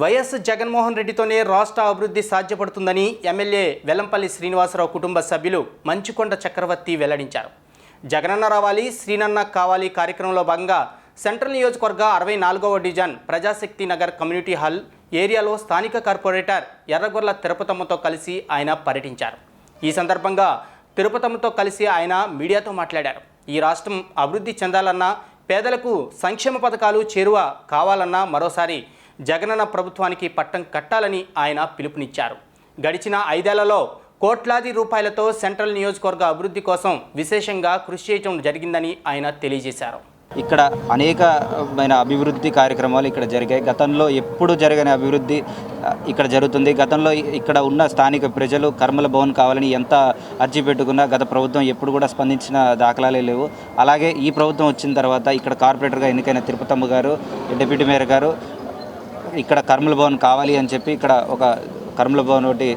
YS Jaganmohan రెడ్డితోనే రాష్ట్ర అభివృద్ధి సాధ్యపడుతుందని MLA Vellampalli Srinivasarao కుటుంబ సభ్యులు మంచుకొండ చక్రవర్తి వెల్లడించారు. జగనన్న రావాలి శ్రీనన్న కావాలి కార్యక్రమంలో భాగంగా సెంట్రల్ నియోజకవర్గ అరవై నాలుగవ division Prajashakti Nagar community hall ఏరియాలో స్థానిక కార్పొరేటర్ ఎర్రగొర్ల తిరుపతమ్మతో కలిసి ఆయన పర్యటించారు. ఈ సందర్భంగా తిరుపతమ్మతో కలిసి ఆయన మీడియాతో మాట్లాడారు. ఈ రాష్ట్రం అభివృద్ధి చెందాలన్నా పేదలకు సంక్షేమ పథకాలు చేరువ కావాలన్నా మరోసారి జగనన్న ప్రభుత్వానికి పట్టం కట్టాలని ఆయన పిలుపునిచ్చారు. గడిచిన ఐదేళ్ళలో కోట్లాది రూపాయలతో సెంట్రల్ నియోజకవర్గ అభివృద్ధి కోసం విశేషంగా కృషి చేయడం జరిగిందని ఆయన తెలియజేశారు. ఇక్కడ అనేకమైన అభివృద్ధి కార్యక్రమాలు ఇక్కడ జరిగాయి. గతంలో ఎప్పుడు జరగని అభివృద్ధి ఇక్కడ జరుగుతుంది. గతంలో ఇక్కడ ఉన్న స్థానిక ప్రజలు కర్మల భవన్ కావాలని ఎంత అర్జీ పెట్టుకున్నా గత ప్రభుత్వం ఎప్పుడు కూడా స్పందించిన దాఖలాలే లేవు. అలాగే ఈ ప్రభుత్వం వచ్చిన తర్వాత ఇక్కడ కార్పొరేటర్గా ఎన్నికైన తిరుపతమ్మ గారు డిప్యూటీ మేయర్ గారు ఇక్కడ కర్మల భవన్ కావాలి అని చెప్పి ఇక్కడ ఒక కర్మల భవన్ ఒకటి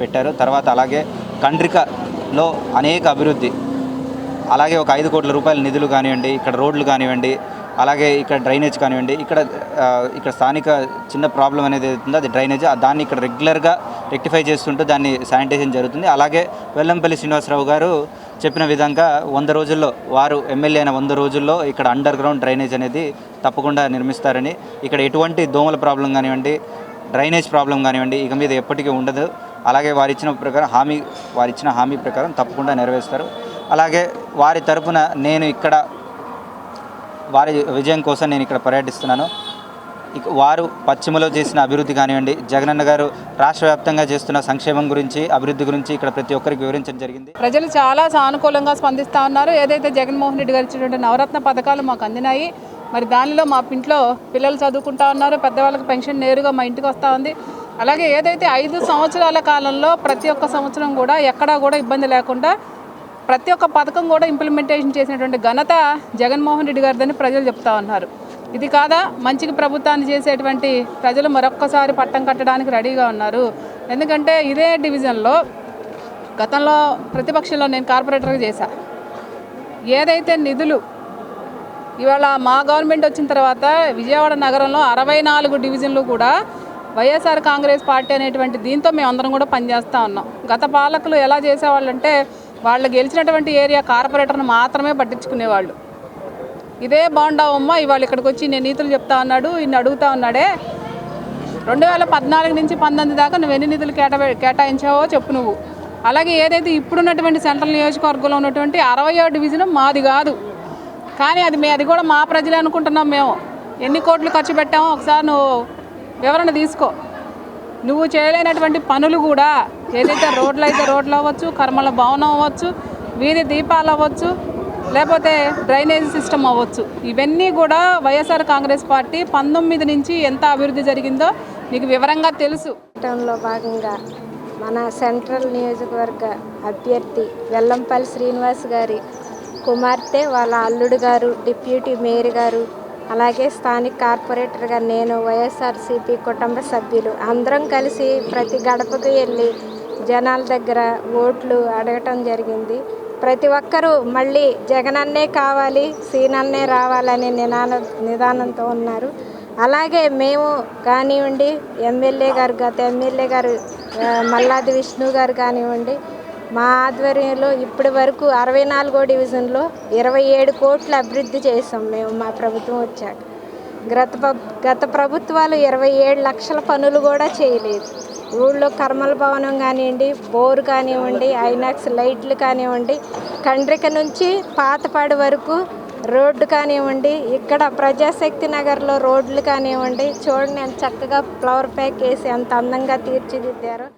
పెట్టారు. తర్వాత అలాగే కండ్రికలో అనేక అభివృద్ధి. అలాగే ఒక ఐదు కోట్ల రూపాయల నిధులు కానివ్వండి ఇక్కడ రోడ్లు కానివ్వండి అలాగే ఇక్కడ డ్రైనేజ్ కానివ్వండి ఇక్కడ ఇక్కడ స్థానిక చిన్న ప్రాబ్లం అనేది అవుతుందో అది డ్రైనేజ్ ఆ దాన్ని ఇక్కడ రెగ్యులర్గా రెక్టిఫై చేస్తుంటూ దాన్ని శానిటైజేషన్ జరుగుతుంది. అలాగే వెల్లంపల్లి శ్రీనివాసరావు గారు చెప్పిన విధంగా వంద రోజుల్లో వారు ఎమ్మెల్యే అయిన వంద రోజుల్లో ఇక్కడ అండర్ గ్రౌండ్ డ్రైనేజ్ అనేది తప్పకుండా నిర్మిస్తారని ఇక్కడ ఎటువంటి దోమల ప్రాబ్లం కానివ్వండి డ్రైనేజ్ ప్రాబ్లం కానివ్వండి ఇక మీద ఎప్పటికీ ఉండదు. అలాగే వారు ఇచ్చిన ప్రకారం హామీ వారు ఇచ్చిన హామీ ప్రకారం తప్పకుండా నెరవేరుస్తారు. అలాగే వారి తరపున నేను ఇక్కడ వారి విజయం కోసం నేను ఇక్కడ పర్యటిస్తున్నాను. వారు పశ్చిమలో చేసిన అభివృద్ధి కానివ్వండి జగనన్న గారు రాష్ట్ర వ్యాప్తంగా చేస్తున్న సంక్షేమం గురించి అభివృద్ధి గురించి ఇక్కడ ప్రతి ఒక్కరికి వివరించడం జరిగింది. ప్రజలు చాలా సానుకూలంగా స్పందిస్తూ ఉన్నారు. ఏదైతే జగన్మోహన్ రెడ్డి గారు ఇచ్చినటువంటి నవరత్న పథకాలు మాకు అందినాయి మరి దానిలో మా ఇంట్లో పిల్లలు చదువుకుంటా ఉన్నారు పెద్దవాళ్ళకి పెన్షన్ నేరుగా మా ఇంటికి వస్తూ ఉంది. అలాగే ఏదైతే ఐదు సంవత్సరాల కాలంలో ప్రతి ఒక్క సంవత్సరం కూడా ఎక్కడా కూడా ఇబ్బంది లేకుండా ప్రతి ఒక్క పథకం కూడా ఇంప్లిమెంటేషన్ చేసినటువంటి ఘనత జగన్మోహన్ రెడ్డి గారిదని ప్రజలు చెప్తా ఉన్నారు. ఇది కాదా? మంచికి ప్రభుత్వాన్ని చేసేటువంటి ప్రజలు మరొక్కసారి పట్టం కట్టడానికి రెడీగా ఉన్నారు. ఎందుకంటే ఇదే డివిజన్లో గతంలో ప్రతిపక్షంలో నేను కార్పొరేటర్గా చేశా. ఏదైతే నిధులు ఇవాళ మా గవర్నమెంట్ వచ్చిన తర్వాత విజయవాడ నగరంలో అరవై నాలుగు డివిజన్లు కూడా వైఎస్ఆర్ కాంగ్రెస్ పార్టీ అనేటువంటి దీంతో మేము అందరం కూడా పనిచేస్తూ ఉన్నాం. గత పాలకులు ఎలా చేసేవాళ్ళంటే వాళ్ళు గెలిచినటువంటి ఏరియా కార్పొరేటర్ను మాత్రమే పట్టించుకునేవాళ్ళు. ఇదే బాగుండావమ్మా ఇవాళ ఇక్కడికి వచ్చి నేను నీతులు చెప్తా ఉన్నాడు ఇన్ని అడుగుతా ఉన్నాడే. రెండు వేల పద్నాలుగు నుంచి పంతొమ్మిది దాకా నువ్వు ఎన్ని నిధులు కేటా కేటాయించావో చెప్పు నువ్వు. అలాగే ఏదైతే ఇప్పుడున్నటువంటి సెంట్రల్ నియోజకవర్గంలో ఉన్నటువంటి అరవయో డివిజన్ మాది కాదు. కానీ అది మే అది కూడా మా ప్రజలే అనుకుంటున్నాం మేము. ఎన్ని కోట్లు ఖర్చు పెట్టామో ఒకసారి నువ్వు వివరణ తీసుకో. నువ్వు చేయలేనటువంటి పనులు కూడా ఏదైతే రోడ్లు అయితే రోడ్లు అవ్వచ్చు కర్మల భవనం అవ్వచ్చు వీధి దీపాలు అవ్వచ్చు లేకపోతే డ్రైనేజ్ సిస్టమ్ అవ్వచ్చు. ఇవన్నీ కూడా వైఎస్ఆర్ కాంగ్రెస్ పార్టీ పంతొమ్మిది నుంచి ఎంత అభివృద్ధి జరిగిందో నీకు వివరంగా తెలుసు. భాగంగా మన సెంట్రల్ నియోజకవర్గ అభ్యర్థి వెల్లంపల్లి శ్రీనివాస్ గారి కుమార్తె వాళ్ళ అల్లుడు గారు డిప్యూటీ మేయర్ గారు అలాగే స్థానిక కార్పొరేటర్గా నేను వైఎస్ఆర్సీపీ కుటుంబ సభ్యులు అందరం కలిసి ప్రతి గడపకు వెళ్ళి జనాల దగ్గర ఓట్లు అడగటం జరిగింది. ప్రతి ఒక్కరూ మళ్ళీ జగనన్నే కావాలి సీనన్నే రావాలనే నినాద నిదానంతో ఉన్నారు. అలాగే మేము కానివ్వండి ఎమ్మెల్యే గారు గత ఎమ్మెల్యే గారు మల్లాది విష్ణు గారు కానివ్వండి మా ఆధ్వర్యంలో ఇప్పటి వరకు అరవై నాలుగో డివిజన్లో ఇరవై ఏడు కోట్లు అభివృద్ధి చేసాం మేము మా ప్రభుత్వం వచ్చాక. గత గత ప్రభుత్వాలు ఇరవై ఏడు లక్షల పనులు కూడా చేయలేదు. ఊళ్ళో కర్మల భవనం కానివ్వండి బోరు కానివ్వండి ఐనాక్స్ లైట్లు కానివ్వండి కండ్రిక నుంచి పాతపాడు వరకు రోడ్డు కానివ్వండి ఇక్కడ ప్రజాశక్తి నగర్లో రోడ్లు కానివ్వండి చూడండి ఎంత చక్కగా ఫ్లవర్ ప్యాక్ వేసి ఎంత అందంగా తీర్చిదిద్దారు.